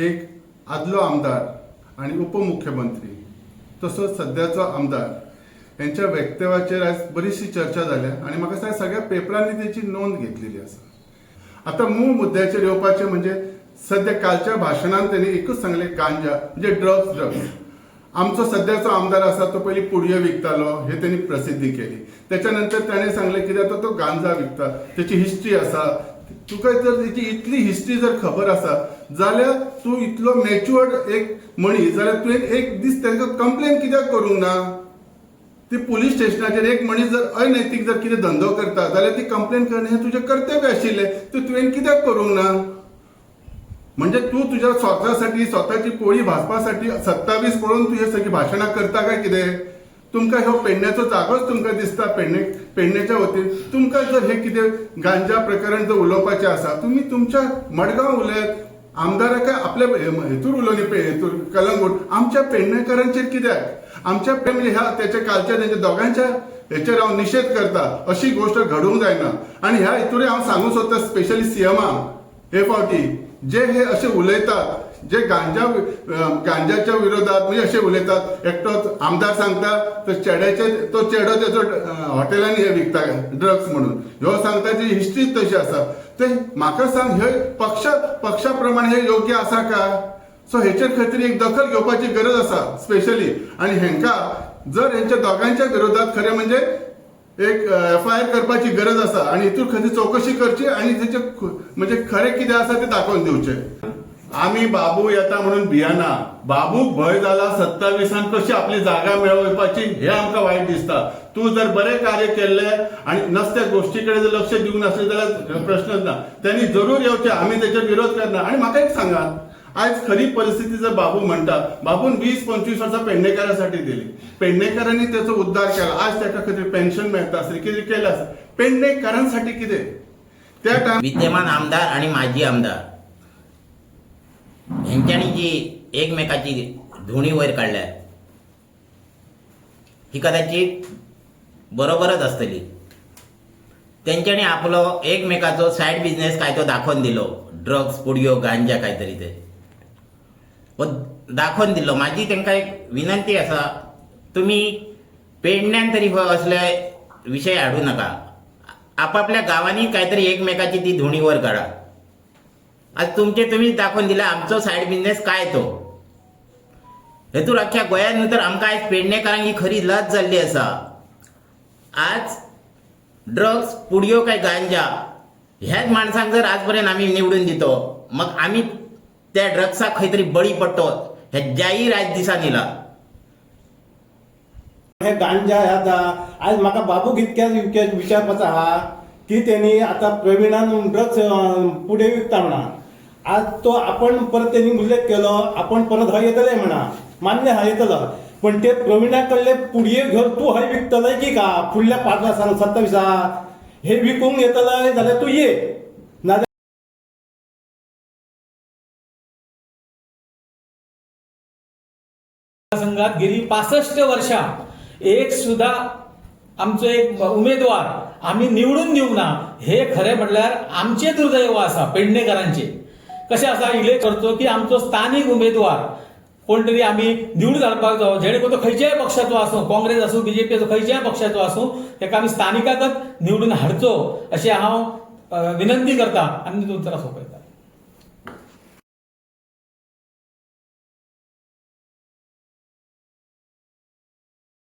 एक आदलो आमदार आणि उपमुख्यमंत्री तसोच सध्याचो आमदार. यांच्या वक्तव्याचेर आज बरीचशी चर्चा जाल्या आणि म्हाका दिसता सगळ्या पेपरांनी त्याची नोंद घेतलेली आसा आता मूळ मुद्द्याचेर येवपाचें म्हणजे सध्या कालच्या भाशणान त्यांनी एकूच सांगले गांजा म्हणजे ड्रग्स ड्रग्स आमचो सध्याचो आमदार आसा तो पयलीं पुडयो विकतालो हे त्यांनी प्रसिद्धी केली. त्याच्यानंतर ताणें सांगलें कित्याक तो तो गांजा विकता त्याची हिस्ट्री आसा तुका जर तिची इतली हिस्ट्री जर खबर आसा जाल्यार तूं इतलो मॅच्युअर्ड एक मनीस जाल्यार तुवें एक दीस तांकां कंप्लेन कित्याक करूंक ना? ती पोलीस स्टेशनाचेर एक मनीस जर अनैतीक जर कितें धंदो करता जाल्यार ती कंप्लेन करणे हें तुजें कर्तव्य आशिल्लें तें तुवें कित्याक करूंक ना? म्हणजे तू तुझ्या स्वतःसाठी स्वतःची पोळी भाजपासाठी सत्तावीस पळोवन तू हे सगळी भाशणां करता काय कितें? तुमकां ह्यो पेडण्याचो जागोच तुमकां दिसता पेडणे पेडण्याच्या वतीन. तुमकां जर हे कितें गांजा प्रकरण जर उलोवपाचें आसा तुमी तुमच्या मडगांव उलयात आमदाराक आपल्या हेतूर उलोवनी पे हेतूर कलंगूट आमच्या पेडणेकारांचेर कित्याक? आमच्या पे- म्हणजे ह्या त्याच्या कालच्या तेंच्या दोगांच्या हेचेर हांव निशेध करता अशी गोष्ट घडूंक जायना. आणि ह्या हितूर हांव सांगूंक सोदता स्पेशली सीएमाक हे फावटी जे हे असे उलयतात जे गांजा गांजाच्या विरोधात म्हणजे असे उलयतात एकटो आमदार सांगता तो चेड्याचे तो चेडो त्याचो हॉटेलांनी हे विकता ड्रग्स म्हणून. ह्यो सांगता जी हिस्ट्री तशी आसा. ते म्हाका सांग हे पक्ष पक्षा प्रमाणे हे योग्य आसा का? सो हेचेर खातीर एक दखल घेवपाची गरज आसा स्पेशली आणि हेंका जर हेंच्या दोगांच्या विरोधात खरें म्हणजे एक एफ आय आर करपाची गरज आसा आणि हितून खंयची चौकशी करची आणि त्याचे म्हणजे खरें कितें आसा ते दाखोवन दिवचें आम्ही बाबू येता म्हणून भियाना बाबूक भय जाला सत्तावीसान कशी आपली जागा मेळोवपाची हे आमकां वायट दिसता. तूं जर बरें कार्य केल्लें आनी नसत्या गोश्टी कडेन जर लक्ष दिवंक नासलें जाल्यार प्रश्नच ना त्यांनी जरूर येवचे आमी तेचेर विरोध करना आनी म्हाका एक सांगात आज खरी परिस्थिती जर बाबू म्हणटा बाबून वीस पंचवीस वर्सां पेडणेकारासाठी दिली. पेडणेकारांनी त्याचो उद्धार केला. आज ताका खातीर पेन्शन मेळटा आसली कितें केलं आसा पेडणेकारांसाठी कितें? त्या टायम विद्यमान आमदार आणि माजी आमदार. यांच्यानी जी एकमेकाची धुणी वयर काढल्या ही कदाचित बरोबरच असतली. त्यांच्यानी आपलो एकमेकाचो सायड बिझनेस काय तो दाखोवन दिलो. ड्रग्स पुडयो गांजा काहीतरी ते. व दाखोवन दिलो. माझी तांकां एक विनंती आसा तुमी पेडण्यान तरी हो असले विशय हाडू नका. आपापल्या गावांनी काहीतरी एकमेकाची ती धुणी वर काढा. आज तुमचे तुम्हीच दाखवून दिला आमचो सायड बिझनेस काय तो? हेतूर अख्ख्या गोंयांत तर आमकां आयज पेडणेकारांक ही खरी लज जाल्ली आसा आज ड्रग्स पुडयो काय गांजा ह्याच माणसांक जर आज पर्यंत आमी निवडून दितो मग आमी त्या ड्रग्साक खंय तरी बळी पडटो हे ज्याही राज दिसान येला हे गांजा आता आज म्हाका बाबूक इतक्याच इतक्याच विचारपाचा आहा की त्यांनी आता प्रवीणान ड्रग्स पुढे विकता म्हणा. आज तो आपण परत त्यांनी उल्लेख केलो आपण परत हय येतले म्हणा. मान्य हा येतलो. पण ते प्रवीणा कडले पुडये घर तू हय विकतलंय की का? फुडल्या पाच वर्सांक सत्तावीसा. हे विकूंक येतलंय जाल्यार तू ये. नाजाल्यार संघात गेली पासष्ट वर्षा. एक सुद्धा आमचो एक उमेदवार आम्ही निवडून दिवंक ना हे खरें म्हटल्यार आमचे दुर्दैव आसा पेडणेकरांचे. कशें आसा इले करचो की आमचो स्थानीक उमेदवार कोण तरी आमी निवडून हाडपाक जावो जेणे करून तो खंयच्याय पक्षाचो आसूं काँग्रेस आसूं बीजेपी आसूं खंयच्याय पक्षाचो आसूं ताका आमी स्थानिकाकच निवडून हाडचो अशें हांव विनंती करता आनी तुमचा सोपयता